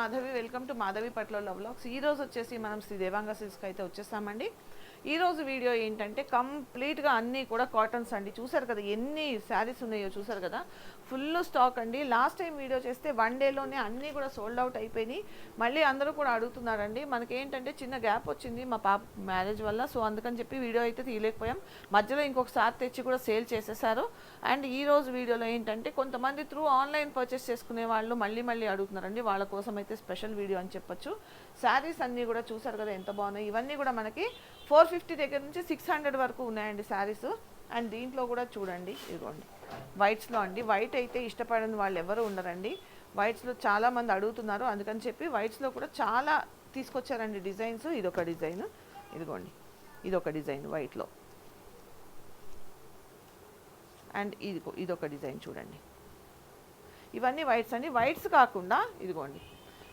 Madhavi welcome to Madhavi పట్ల vlogs ఈ రోజు వచ్చేసి మనం శ్రీ దేవాంగ సిల్స్కి అయితే వచ్చేసామండి ఈ రోజు వీడియో ఏంటంటే కంప్లీట్గా అన్నీ కూడా కాటన్స్ అండి. చూసారు కదా ఎన్ని శారీస్ ఉన్నాయో చూసారు కదా? ఫుల్ స్టాక్ అండి. లాస్ట్ టైం వీడియో చేస్తే వన్ డేలోనే అన్నీ కూడా సోల్డ్ అవుట్ అయిపోయినాయి. మళ్ళీ అందరూ కూడా అడుగుతున్నారండి. మనకి ఏంటంటే చిన్న గ్యాప్ వచ్చింది మా పాప మ్యారేజ్ వల్ల. సో అందుకని చెప్పి వీడియో అయితే తీయలేకపోయాం. మధ్యలో ఇంకొకసారి తెచ్చి కూడా సేల్ చేసేసారు. అండ్ ఈ రోజు వీడియోలో ఏంటంటే కొంతమంది త్రూ ఆన్లైన్ పర్చేస్ చేసుకునే వాళ్ళు మళ్ళీ మళ్ళీ అడుగుతున్నారండి. వాళ్ళ కోసం అయితే స్పెషల్ వీడియో అని చెప్పొచ్చు. శారీస్ అన్నీ కూడా చూసారు కదా ఎంత బాగున్నాయి. ఇవన్నీ కూడా మనకి ఫోర్ ఫిఫ్టీ దగ్గర నుంచి సిక్స్ హండ్రెడ్ వరకు ఉన్నాయండి శారీస్. అండ్ దీంట్లో కూడా చూడండి ఇదిగోండి. వైట్స్లో అండి. వైట్ అయితే ఇష్టపడని వాళ్ళు ఎవరు ఉండరండి. వైట్స్లో చాలా మంది అడుగుతున్నారు. అందుకని చెప్పి వైట్స్లో కూడా చాలా తీసుకొచ్చారండి డిజైన్స్. ఇదొక డిజైన్. ఇదిగోండి. ఇదొక డిజైన్ వైట్లో. అండ్ ఇది ఇదొక డిజైన్ చూడండి. ఇవన్నీ వైట్స్ అండి. వైట్స్ కాకుండా ఇదిగోండి.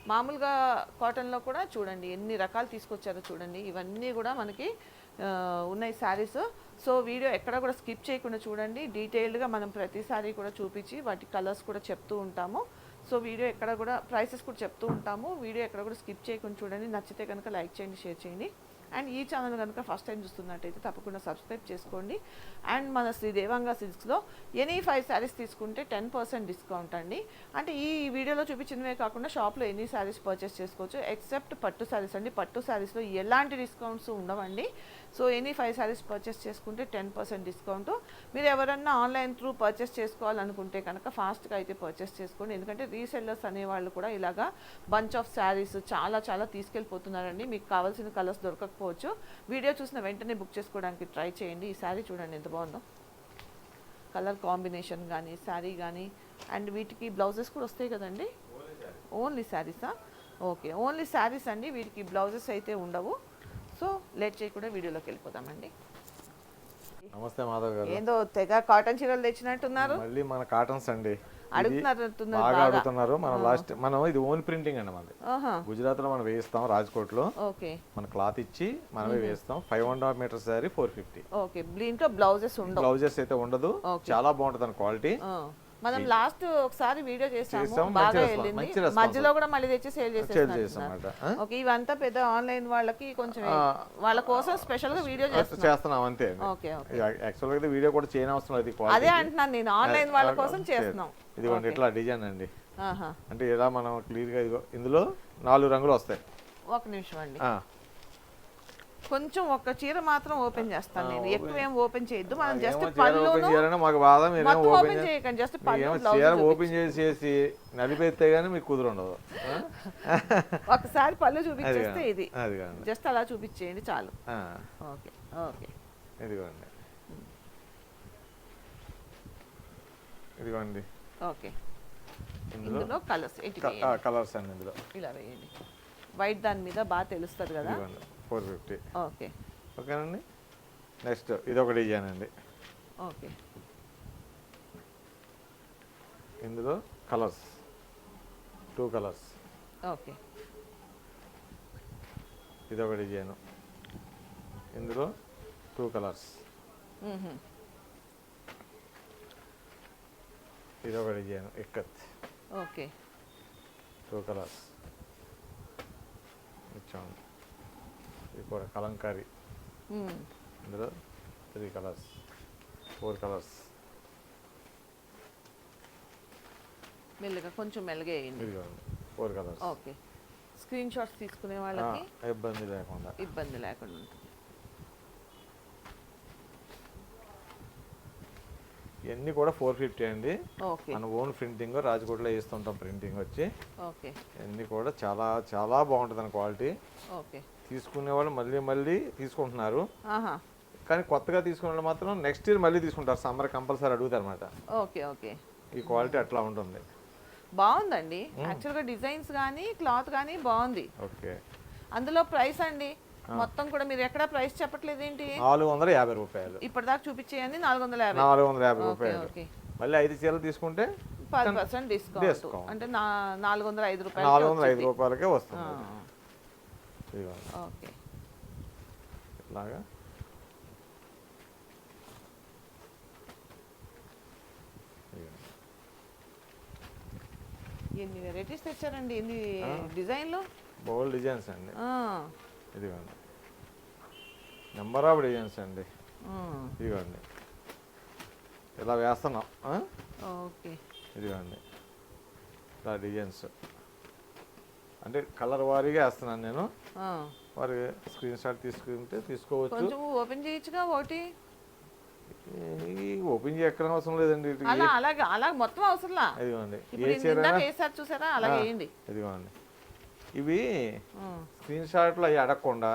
మామూలుగా కాటన్లో కూడా చూడండి ఎన్ని రకాలు తీసుకొచ్చారో చూడండి. ఇవన్నీ కూడా మనకి ఉన్నాయి శారీస్ సో వీడియో ఎక్కడ కూడా స్కిప్ చేయకుండా చూడండి. డీటెయిల్డ్గా మనం ప్రతిసారి కూడా చూపించి వాటి కలర్స్ కూడా చెప్తూ ఉంటాము. సో వీడియో ఎక్కడ కూడా ప్రైసెస్ కూడా చెప్తూ ఉంటాము. వీడియో ఎక్కడ కూడా స్కిప్ చేయకుండా చూడండి. నచ్చితే కనుక లైక్ చేయండి షేర్ చేయండి. అండ్ ఈ ఛానల్ కనుక ఫస్ట్ టైం చూస్తున్నట్టయితే తప్పకుండా సబ్స్క్రైబ్ చేసుకోండి. అండ్ మన శ్రీ దేవాంగ సిల్క్స్లో ఎనీ ఫైవ్ శారీస్ తీసుకుంటే టెన్ పర్సెంట్ డిస్కౌంట్ అండి. అంటే ఈ వీడియోలో చూపించినవే కాకుండా షాప్లో ఎన్ని శారీస్ పర్చేస్ చేసుకోవచ్చు ఎక్సెప్ట్ పట్టు శారీస్ అండి. పట్టు శారీస్లో ఎలాంటి డిస్కౌంట్స్ ఉండవండి. So any five saris purchase చేసుకుంటే టెన్ పర్సెంట్ డిస్కౌంట్ మీరు ఎవరన్నా ఆన్లైన్ త్రూ పర్చేస్ చేసుకోవాలనుకుంటే కనుక ఫాస్ట్గా అయితే పర్చేస్ చేసుకోండి. ఎందుకంటే రీసెల్లర్స్ అనేవాళ్ళు కూడా ఇలాగా బంచ్ ఆఫ్ శారీస్ చాలా చాలా తీసుకెళ్ళిపోతున్నారండి. మీకు కావాల్సిన కలర్స్ దొరకకపోవచ్చు వీడియో చూసిన వెంటనే బుక్ చేసుకోవడానికి ట్రై చేయండి. ఈ శారీ చూడండి ఎంత బాగుందో. కలర్ కాంబినేషన్ కానీ శారీ కానీ అండ్ వీటికి బ్లౌజెస్ కూడా వస్తాయి కదండి? ఓన్లీ శారీసా ఓకే ఓన్లీ శారీస్ అండి. వీటికి బ్లౌజెస్ అయితే ఉండవు. సో లేట్ చేయకుండా వీడియోలోకి వెళ్ళిపోదామండి. నమస్తే మాధవ్ గారు. ఏందో తెగ కాటన్ చీరలు తెచ్చినట్టున్నారు. మళ్ళీ మన కాటన్స్ అండి. బాగా అడుగుతున్నారు. మన లాస్ట్ మనం ఇది ఓన్ ప్రింటింగ్ అండి మనది గుజరాత్లో మనం వేయిస్తాం రాజ్కోట్లో మన క్లాత్ ఇచ్చి మనమే వేస్తాం. Five and half metre sari four fifty blouses blouses అయితే ఉండదు. చాలా బాగుంటుంది క్వాలిటీ. మనం లాస్ట్ ఒకసారి వీడియో చేసాము బాగా వెళ్ళింది. మధ్యలో కూడా మళ్ళీ తెచ్చి సేల్ చేస్తాం ఓకే ఇవంతా పెద్ద ఆన్లైన్ వాళ్ళకి కొంచెం. వాళ్ళ కోసం స్పెషల్గా వీడియో చేస్తున్నాం. అంతే ఓకే యాక్చువల్గా వీడియో కూడా చేయని అవసరం అది అంటున్నాను నేను ఆన్లైన్ వాళ్ళ కోసం చేస్తున్నాం. ఇదిగోండి ఇట్లా డిజైన్ అండి. అంటే ఇలా మనం క్లియర్గా ఇదిగో ఇందులో నాలుగు రంగులు వస్తాయి. ఒక నిమిషం అండి. కొంచెం ఒక చీర మాత్రం ఓపెన్ చేస్తాను నేను. ఎక్కువ ఏం ఓపెన్ చేయొద్దు. మనం జస్ట్ చేయాలని మాకు బాధ మొత్తం ఓపెన్ చేయకండి. జస్ట్ పళ్ళు చీర ఓపెన్ చేసేసి నలిపేస్తే గానీ మీకు కుదురు ఉండదు ఆ? ఒకసారి పళ్ళు చూపించేస్తే. ఇది. జస్ట్ అలా చూపించేయండి చాలు. ఆ, ఓకే ఓకే. ఇదిగోండి. ఇదిగోండి. ఓకే. ఇందులో కలర్స్ కలర్స్ అండి ఇందులో. ఇలా వేయండి. వైట్ దాని మీద బాగా తెలుస్తుంది కదా. Four fifty. ఓకే. ఓకేనండి? నెక్స్ట్ ఇది ఒక డిజైన్ అండి. ఓకే. ఇందులో కలర్స్. Two colours. ఓకే. ఇది ఒక డిజైన్. ఇందులో టూ కలర్స్. ఇది ఒక design. Ikat. Okay. Two colours. ఇచ్చాము. ఇది కూడా కలంకారీ. ఇందులో త్రీ కలర్స్ ఫోర్ కలర్స్. మెల్లగా కొంచెం మెల్లగా వేయండి. Four colours. Okay. Screen shots తీసుకునే వాళ్ళకి ఇబ్బంది లేకుండా. ఇబ్బంది లేకుండా ఉంటుంది. ఇవన్నీ కూడా ఫోర్ ఫిఫ్టీ అండి. మన ఓన్ ప్రింటింగ్ రాజకోట్లో వేస్తుంటాం ప్రింటింగ్ వచ్చి. ఓకే. ఇవన్నీ కూడా చాలా చాలా బాగుంటుంది క్వాలిటీ. ఓకే. తీసుకునే వాళ్ళు మళ్ళీ మళ్ళీ తీసుకుంటున్నారు. ఆహా. కానీ కొత్తగా తీసుకునే వాళ్ళు మాత్రం నెక్స్ట్ ఇయర్ మళ్ళీ తీసుకుంటారు. సమ్మర్ కంపల్సరీ అడుగుతారు అనమాట ఓకే ఓకే. ఈ క్వాలిటీ అట్లా ఉంటుంది. బాగుందండి. యాక్చువల్గా డిజైన్స్ కానీ క్లాత్ కానీ బాగుంది. ఓకే. అందులో ప్రైస్ అండి. మొత్తం కూడా మీరు ఎక్కడ ప్రైస్ చెప్పట్లేదు ఏంటి? నాలుగు వందల యాభై రూపాయలు. ఇప్పటిదాకా చూపించేయండి. నాలుగు వందల యాభై. నాలుగు వందల యాభై రూపాయలు. మళ్ళీ ఐదు చీరలు తీసుకుంటే పది పర్సెంట్ డిస్కౌంట్. అంటే నాలుగు వందల ఐదు రూపాయలు నాలుగు వందల ఐదు రూపాయలకే వస్తుంది. ఓకే ఇదిగోండి. ఎన్ని వెరైటీస్ తెచ్చారండి? ఎన్ని డిజైన్లు? బౌల్ డిజైన్స్ అండి. ఇదిగోండి నెంబర్ ఆఫ్ డిజైన్స్ అండి. ఇదిగోండి ఇలా వేస్తున్నాం? ఓకే. ఇదిగోండి ఇలా డిజైన్స్ అంటే కలర్ వారీగా వేస్తున్నాను నేను. వారి స్క్రీన్ షాట్ తీసుకుంటే తీసుకోవచ్చు. కొంచెం ఓపెన్ చేయొచ్చుగా ఒకటి. ఓపెన్ చేయక్కడం అవసరం లేదండి. ఇది అలా అలాగే అలా మొత్తం అవసరంలా? ఇదిగోండి. ఏ చీర వేసారు చూసారా? అలా వేయండి. ఇదిగోండి. ఇవి స్క్రీన్ షాట్లు అవి అడగకుండా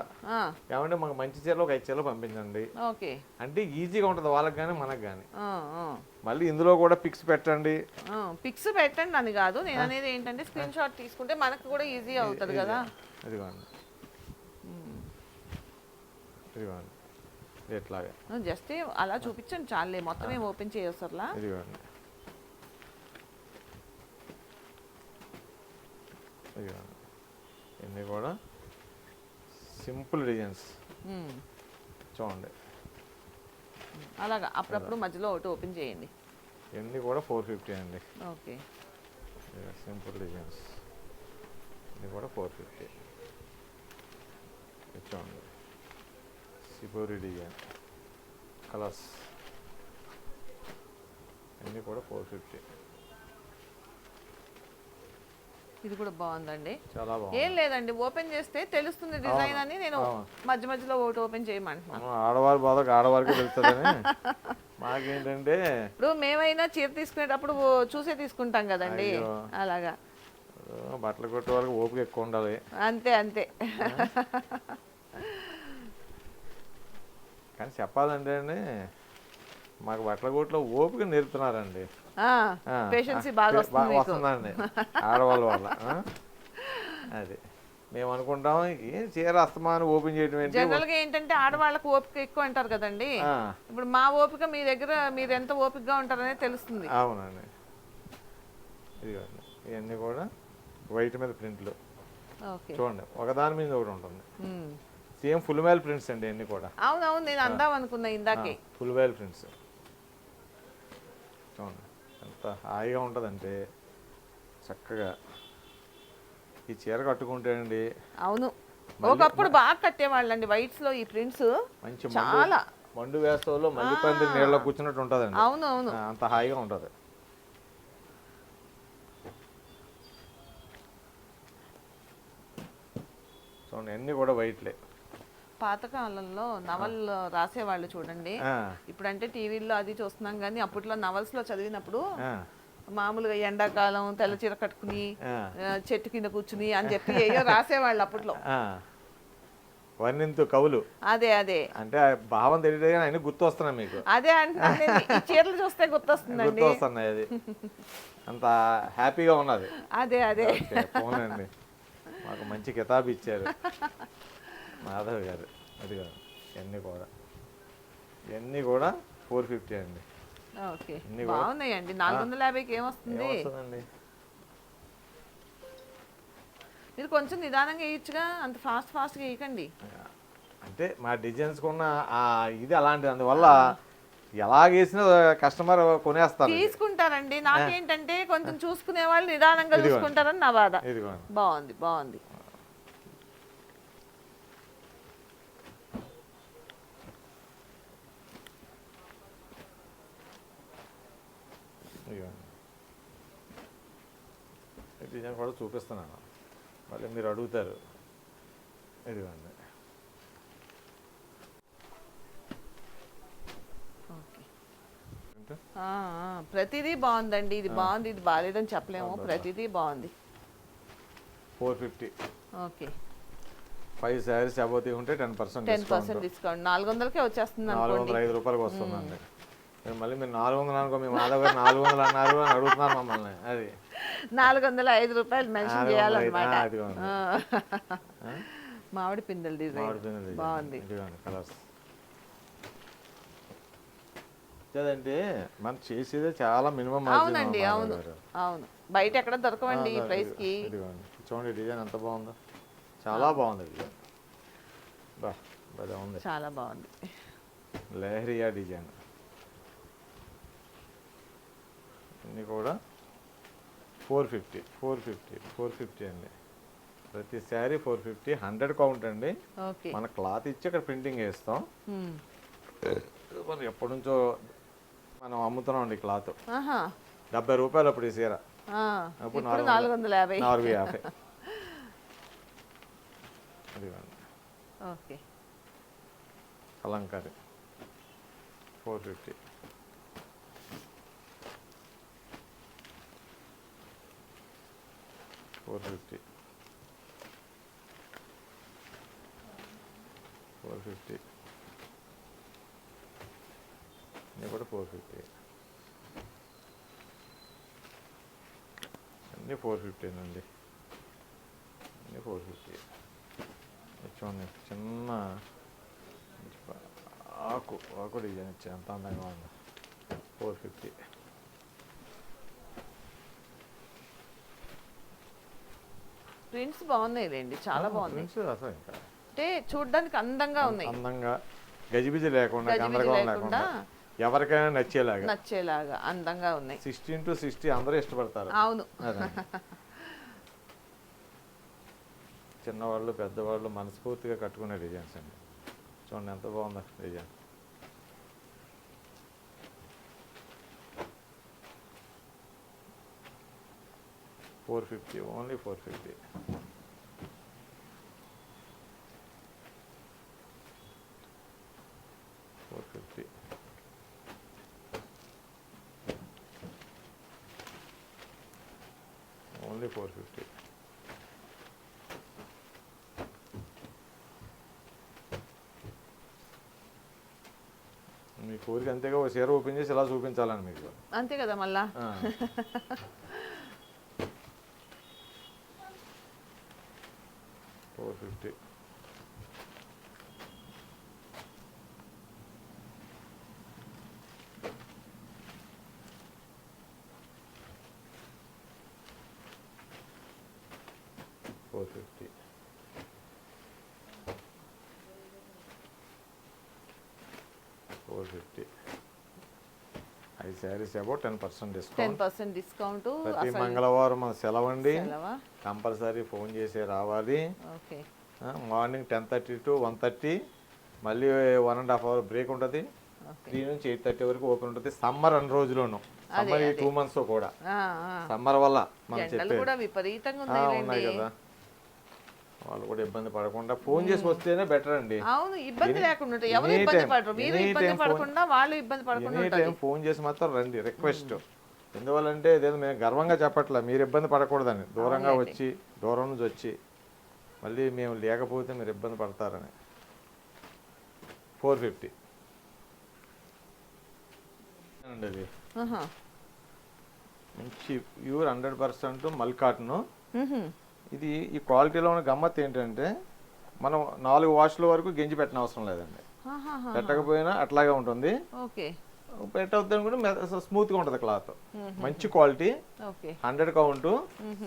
ఏమంటే మాకు మంచి చీరలు ఒక ఐదు చీరలు పంపించండి. ఓకే. అంటే ఈజీగా ఉంటుంది వాళ్ళకి కానీ మనకు కానీ. మళ్ళీ ఇందులో కూడా పిక్స్ పెట్టండి. పిక్స్ పెట్టండి అని కాదు. నేను అనేది ఏంటంటే స్క్రీన్ షాట్ తీసుకుంటే మనకు కూడా ఈజీ అవుతుంది కదా. ఇదిగోండి. ఇదిగోండి. ఇట్లాగే. జస్ట్ అలా చూపించండి చాలే మొత్తం ఏం ఓపెన్ చేయవసరలా ఇదిగోండి. ఇదిగోండి. ఇవన్నీ కూడా సింపుల్ డిజైన్స్ చూడండి. అలాగా అప్పుడప్పుడు మధ్యలో ఒకటి ఓపెన్ చేయండి. ఇవన్నీ కూడా ఫోర్ ఫిఫ్టీ అండి. ఓకే. సింపుల్ డిజైన్స్ ఇది కూడా ఫోర్ ఫిఫ్టీ. చూడండి. సిపోరి డిజైన్ కలర్స్ అన్నీ కూడా ఫోర్ ఫిఫ్టీ. ఇది కూడా బాగుందండి. చాలా ఏం లేదండి ఓపెన్ చేస్తే తెలుస్తుంది డిజైన్ అని నేను. మధ్య మధ్యలో ఒకటి ఓపెన్ చేయమంటున్నాను మనం ఆడవారి బాధకు ఆడవారికి వెళ్తుందని మాకేంటంటే ఇప్పుడు మేమైనా చీర తీసుకునేటప్పుడు చూసే తీసుకుంటాం కదండి. అలాగా. బట్టలు కొట్టే వాళ్ళకి ఓపిక ఎక్కువ ఉండాలి. అంతే అంతే. కానీ చెప్పాలంటే అండి మాకు బట్టల కొట్లో ఓపిక నేర్పుతున్నారండి. పేషెన్సీ బాగా. వస్తుందండి. ఆడవాళ్ళ వల్ల? అది. మేము అనుకుంటాం చీర అస్తమానం ఓపెన్ చేయడం జనరల్గా ఏంటంటే ఆడవాళ్ళకి ఓపిక ఎక్కువ అంటారు కదండి. ఇప్పుడు మా ఓపిక మీ దగ్గర మీరు ఎంత ఓపికగా ఉంటారనేది తెలుస్తుంది. అవునండి. ఇదిగోండి ఇవన్నీ కూడా వైట్ మీద ప్రింట్లు. చూడండి ఒకదాని మీద ఒకటి ఉంటుంది. సేమ్ ఫుల్ మైల్ ప్రింట్స్ అండి అన్నీ కూడా. అవునవును నేను అందాం అనుకున్నా ఇందాకే. Full mail prints. ఎంత హాయిగా ఉంటుందంటే చక్కగా ఈ చీర కట్టుకుంటే అండి అవును ఒకప్పుడు బాగా కట్టేవాళ్ళండి వైట్స్లో ఈ ప్రింట్స్. మంచి చాలా. మండు వేసవిలో మళ్ళీ పంది నీళ్ళలో కూర్చున్నట్టు ఉంటుందండి. అవును అవును. అంత హాయిగా ఉంటుంది. చూడండి అన్నీ కూడా వైట్లే. పాతకాలంలో నవల్ రాసేవాళ్ళు చూడండి. ఇప్పుడంటే టీవీల్లో అది చూస్తున్నాం కానీ అప్పట్లో నవల్స్లో చదివినప్పుడు మామూలుగా ఎండాకాలం తెల్ల చీర కట్టుకుని చెట్టు కింద కూర్చుని అని చెప్పి ఏయో రాసేవాళ్ళు అప్పట్లో. వర్ణింతు కవులు. అదే అదే. అంటే భావం తెలియదు అన్ని గుర్తు వస్తున్నాయి మీకు. అదే. ఈ చీరలు చూస్తే గుర్తొస్తుందండి. గుర్తు వస్తున్నాయి అది. అంత హ్యాపీగా ఉన్నది. అదే అదే. పోనండి మాకు మంచి కితాబ్ ఇచ్చారు. మాధవ్ గారు. అది కాదు. ఇవన్నీ కూడా. ఇవన్నీ కూడా ఫోర్ ఫిఫ్టీ అండి. ఓకే. బాగున్నాయండి. నాలుగు వందల యాభైకి ఏమొస్తుంది? మీరు కొంచెం నిదానంగా వేయచ్చుగా. అంత ఫాస్ట్ ఫాస్ట్గా వేయకండి. అంటే మా డిజైన్స్ ఉన్న ఆ ఇది అలాంటిది. అందువల్ల ఎలాగేసినా కస్టమర్ కొనేస్తారు. తీసుకుంటారండి. నాకేంటంటే కొంచెం చూసుకునే వాళ్ళు నిదానంగా. చూసుకుంటారని నా బాధ. బాగుంది బాగుంది ఇదిగోండి డిజైన్ కూడా చూపిస్తున్నాను. మళ్ళీ మీరు అడుగుతారు. ఇదిగోండి. ప్రతిదీ బాగుందండి. ఇది బాగుంది ఇది బాగాలేదని చెప్పలేము? ప్రతిదీ బాగుంది. Four fifty. Okay. Five saris above ఉంటే ten percent ten percent discount. నాలుగు వందలకే వచ్చేస్తుంది నాలుగు వందల ఐదు రూపాయలకి వస్తుందండి మళ్ళీ మీరు నాలుగు వందలు అనుకో మీ మాధవ్ గారు నాలుగు వందలు అన్నారు అని అడుగుతున్నారు మమ్మల్ని. అది. నాలుగు వందల ఐదు రూపాయలు మెన్షన్ చేయాలన్నమాట. మామిడి పిందెల డిజైన్ బాగుంది. లేదంటే మనం చేసేదే చాలా మినిమం అవునండి అవును అవును. బయట ఎక్కడ దొరకవండి ఈ ప్రైస్కి చూడండి డిజైన్ ఎంత బాగుందో. చాలా బాగుంది డిజైన్ బా భలే ఉంది. చాలా బాగుంది. లహరియా డిజైన్. అన్నీ కూడా four fifty four fifty four fifty అండి. ప్రతి sari four fifty hundred count అండి. మన క్లాత్ ఇచ్చి అక్కడ ప్రింటింగ్ వేస్తాం. మరి ఎప్పటి నుంచో మనం అమ్ముతున్నాం అండి క్లాత్ డెబ్బై రూపాయలు అప్పుడు ఈ చీర. అప్పుడు నాలుగు వందల యాభై. నాలుగు యాభై. Okay. Kalamkari four fifty. Four fifty. Four fifty. ఇది కూడా ఫోర్ ఫిఫ్టీ. అన్నీ ఫోర్ ఫిఫ్టీనండి. అన్నీ ఫోర్ ఫిఫ్టీ. చూడండి చిన్న ఆకు ఆకు డిజైన్ ఇచ్చా ఎంత అందంగా ఉంది. Four fifty. ప్రింట్స్ బాగున్నాయి లేండి చాలా బాగున్నాయి. అసలు ఇంకా. అంటే చూడడానికి అందంగా ఉన్నాయి. అందంగా గజిబిజి లేకుండా గందరగోళం లేకుండా ఎవరికైనా నచ్చేలాగా. నచ్చేలాగా అందంగా ఉన్నాయి. సిక్స్టీన్ టు సిక్స్టీ అందరూ ఇష్టపడతారు. అవును. చిన్నవాళ్ళు పెద్దవాళ్ళు మనస్ఫూర్తిగా కట్టుకునే డిజైన్స్ అండి. చూడండి ఎంత బాగుందో design. Four fifty only four fifty. Four fifty. Only four fifty. మీ కోరిక అంతేగా ఒక చీర ఓపెన్ చేసి ఇలా చూపించాలని మీకు. అంతే కదా మళ్ళా? ఆ. Four fifty four fifty four fifty ఐదు saris about ten percent ten discount percent discount ప్రతి మంగళవారం మన సెలవా? కంపల్సరీ ఫోన్ చేసి రావాలి. Okay. Morning ten thirty to one thirty మళ్ళీ one and half hour break ఉంటుంది. ఓకే. త్రీ నుంచి ఎయిట్ థర్టీ వరకు ఓపెన్ ఉంటుంది. సమ్మర్ అన్ని రోజుల్లోను సమ్మర్ ఈ టూ మంత్స్ కూడా. ఆ, ఆ. సమ్మర్ వల్ల మనం ఎండలు చెప్పేది. కూడా విపరీతంగా ఆ, ఉన్నాయి ఉన్నాయి కదా. వాళ్ళు కూడా ఇబ్బంది పడకుండా ఫోన్ చేసి వస్తేనే బెటర్ అండి. అవును ఇబ్బంది లేకుండా ఎవరు ఇబ్బంది పడరు. మీరు ఇబ్బంది పడకుండా వాళ్ళు ఇబ్బంది పడకుండా ఫోన్ చేసి మాత్రం రండి రిక్వెస్ట్. ఎందువల్లంటే ఇదేదో మేము గర్వంగా చెప్పట్లే మీరు ఇబ్బంది పడకూడదని. దూరంగా. వచ్చి దూరం నుంచి వచ్చి మళ్ళీ మేము లేకపోతే మీరు ఇబ్బంది పడతారని. Four fifty. అండి అది. మంచి ప్యూర్ హండ్రెడ్ పర్సెంట్ మల్కాటను. ఇది ఈ క్వాలిటీలో ఉన్న గమ్మత్ ఏంటంటే మనం నాలుగు వాష్ల వరకు గెంజి పెట్టిన అవసరం లేదండి. పెట్టకపోయినా అట్లాగే ఉంటుంది. పెట్టవద్దని కూడా స్మూత్గా ఉంటుంది క్లాత్. మంచి quality. Hundred count.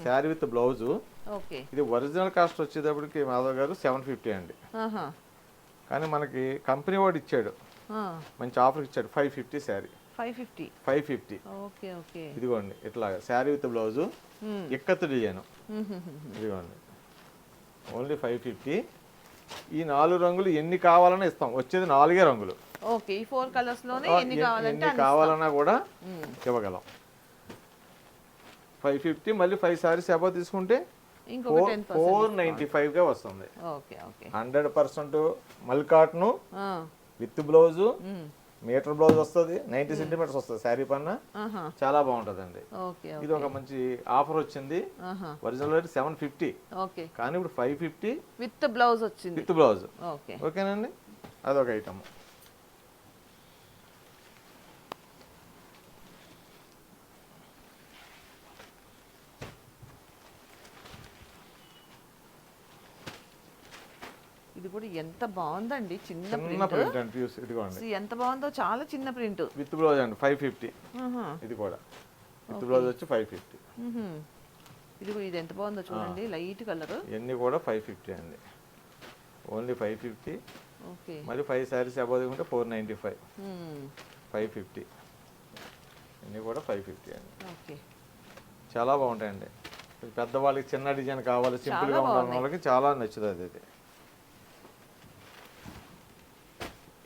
Sari with blouse. ఇది ఒరిజినల్ కాస్ట్ వచ్చేటప్పటికి మాధవ్ గారు సెవెన్ ఫిఫ్టీ అండి. కానీ మనకి కంపెనీ వాడు ఇచ్చాడు. మంచి ఆఫర్ ఇచ్చాడు. Five fifty sari. Five fifty. Five fifty. ఇదిగోండి ఇట్లాగా sari with blouse. Hmm. Ikat design. ఇదిగోండి. ఓన్లీ ఫైవ్ ఫిఫ్టీ ఈ నాలుగు రంగులు ఎన్ని కావాలన్నా ఇస్తాం. వచ్చేది నాలుగే రంగులు. ఓకే ఈ ఫోర్ కలర్స్లోనే ఎన్ని కావాలంటే కావాలన్నా కూడా. ఇవ్వగలం. ఫైవ్ ఫిఫ్టీ మళ్ళీ ఫైవ్ సారీస్ అబౌ తీసుకుంటే ఫోర్ పర్సెంట్ నైంటీ ఫైవ్గా వస్తుంది. హండ్రెడ్ పర్సెంట్ మల్కాట్ను ఆ. With blouse. మీటర్ బ్లౌజ్ వస్తుంది నైంటీ సెంటీమీటర్స్ వస్తుంది శారీ పన్న. చాలా బాగుంటుందండి. ఓకే ఇది ఒక మంచి ఆఫర్ వచ్చింది. Original rate seven fifty okay. కానీ ఇప్పుడు ఫైవ్ ఫిఫ్టీ విత్ బ్లౌజ్ వచ్చింది. With blouse. ఓకే. ఓకేనండి? అదొక ఐటమ్ కూడా ఎంత బాగుందండి చిన్న చిన్న ప్రింట్. అండి ఇదిగోండి. ఎంత బాగుందో చాలా చిన్న ప్రింట్. విత్ బ్లౌజ్ అండి ఫైవ్ ఫిఫ్టీ ఇది కూడా. విత్ బ్లౌజ్ వచ్చి ఫైవ్ ఫిఫ్టీ ఇది ఇది ఎంత బాగుందో చూడండి లైట్ కలర్. ఇవన్నీ కూడా ఫైవ్ ఫిఫ్టీ అండి. Only five fifty okay. మరి ఫైవ్ శారీస్ అబౌవ్ ఉంటే four ninety five five fifty ఇవన్నీ కూడా ఫైవ్ ఫిఫ్టీ అండి. ఓకే. చాలా బాగుంటాయండి. పెద్దవాళ్ళకి చిన్న డిజైన్ కావాలి సింపుల్గా బాగున్నాయి. వాళ్ళకి చాలా నచ్చుతుంది ఇది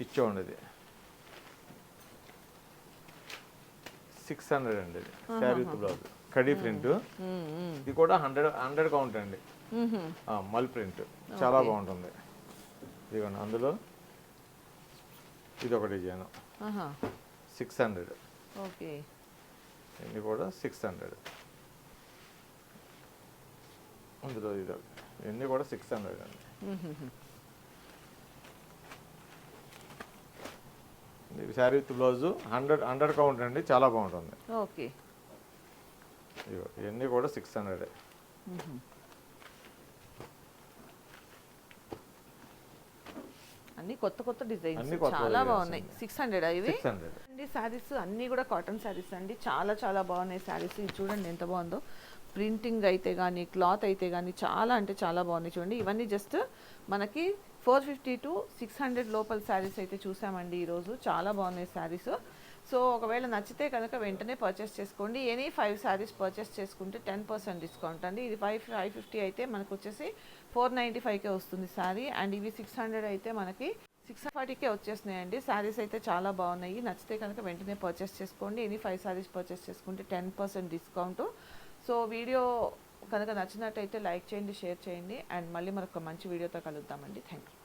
ఇచ్చోండి ఇది సిక్స్ హండ్రెడ్ అండి ఇది. శారీ బ్లౌజ్. కడీ ప్రింట్. ఇది కూడా హండ్రెడ్ హండ్రెడ్ కౌంట్ అండి. మల్ ప్రింట్. చాలా బాగుంటుంది. ఇదిగోండి అందులో ఇది ఒక డిజైన్. Six hundred okay. ఇది కూడా సిక్స్ హండ్రెడ్ అందులో ఇది. ఇవన్నీ కూడా సిక్స్ హండ్రెడ్ అండి. ఇది sari with blouse hundred hundred count అండి. చాలా బాగుంటుంది. ఓకే. ఇవన్నీ కూడా సిక్స్ హండ్రెడ్. అన్ని కొత్త కొత్త డిజైన్స్. చాలా బాగున్నాయి. సిక్స్ హండ్రెడ్ ఇవి? అండి శారీస్ అన్నీ కూడా కాటన్ శారీస్ అండి. చాలా చాలా బాగున్నాయి శారీస్. ఇది చూడండి ఎంత బాగుందో. ప్రింటింగ్ అయితే కానీ క్లాత్ అయితే కానీ చాలా అంటే చాలా బాగున్నాయి చూడండి. ఇవన్నీ జస్ట్ మనకి four fifty to six hundred లోపల శారీస్ అయితే చూసామండి ఈరోజు. చాలా బాగున్నాయి శారీస్. సో ఒకవేళ నచ్చితే కనుక వెంటనే పర్చేస్ చేసుకోండి. ఎనీ ఫైవ్ శారీస్ పర్చేస్ చేసుకుంటే టెన్ పర్సెంట్ డిస్కౌంట్ అండి. ఇది ఫైవ్ ఫైవ్ ఫిఫ్టీ అయితే మనకు వచ్చేసి ఫోర్ నైంటీ ఫైవ్కే వస్తుంది శారీ. అండ్ ఇవి సిక్స్ హండ్రెడ్ అయితే మనకి సిక్స్ ఫార్టీకే వచ్చేసినాయండి. శారీస్ అయితే చాలా బాగున్నాయి. నచ్చితే కనుక వెంటనే పర్చేస్ చేసుకోండి. ఎనీ ఫైవ్ శారీస్ పర్చేస్ చేసుకుంటే ten percent discount so video కనుక నచ్చినట్టయితే లైక్ చేయండి షేర్ చేయండి. అండ్ మళ్ళీ మరొక మంచి వీడియోతో కలుద్దామండి. Thank you